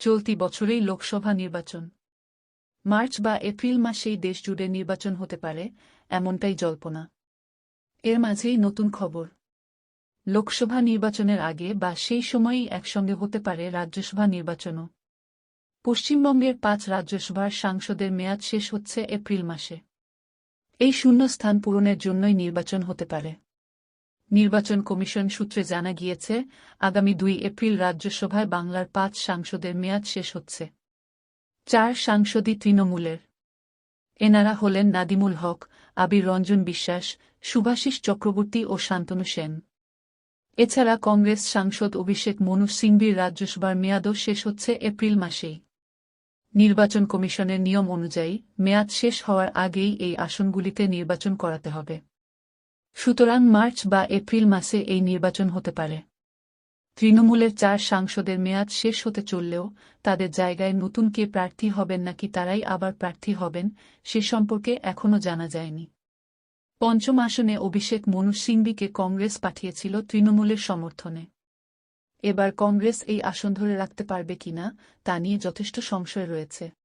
চলতি বছরেই লোকসভা নির্বাচন। মার্চ বা এপ্রিল মাসেই দেশ জুড়ে নির্বাচন হতে পারে, এমনটাই জল্পনা। এর মাঝেই নতুন খবর। লোকসভা নির্বাচনের আগে বা সেই সময়েই একসঙ্গে হতে পারে রাজ্যসভা নির্বাচনও। পশ্চিমবঙ্গের পাঁচ রাজ্যসভার সাংসদের মেয়াদ শেষ হচ্ছে এপ্রিল মাসে। এই শূন্য স্থান পূরণের জন্যই নির্বাচন হতে পারে। নির্বাচন কমিশন সূত্রে জানা গিয়েছে, আগামী দুই এপ্রিল রাজ্যসভায় বাংলার পাঁচ সাংসদের মেয়াদ শেষ হচ্ছে। চার সাংসদই তৃণমূলের। এনারা হলেন নাদিমুল হক, আবির রঞ্জন বিশ্বাস, সুভাষিস চক্রবর্তী ও শান্তনু সেন। এছাড়া কংগ্রেস সাংসদ অভিষেক মনু সিংবির রাজ্যসভার মেয়াদও শেষ হচ্ছে এপ্রিল মাসেই। নির্বাচন কমিশনের নিয়ম অনুযায়ী, মেয়াদ শেষ হওয়ার আগেই এই আসনগুলিতে নির্বাচন করাতে হবে। সুতরাং মার্চ বা এপ্রিল মাসে এই নির্বাচন হতে পারে। তৃণমূলের চার সাংসদের মেয়াদ শেষ হতে চললেও তাদের জায়গায় নতুন কে প্রার্থী হবেন নাকি তারাই আবার প্রার্থী হবেন, সে সম্পর্কে এখনও জানা যায়নি। পঞ্চম আসনে অভিষেক মনু সিংবিকে কংগ্রেস পাঠিয়েছিল তৃণমূলের সমর্থনে। এবার কংগ্রেস এই আসন ধরে রাখতে পারবে কিনা তা নিয়ে যথেষ্ট সংশয় রয়েছে।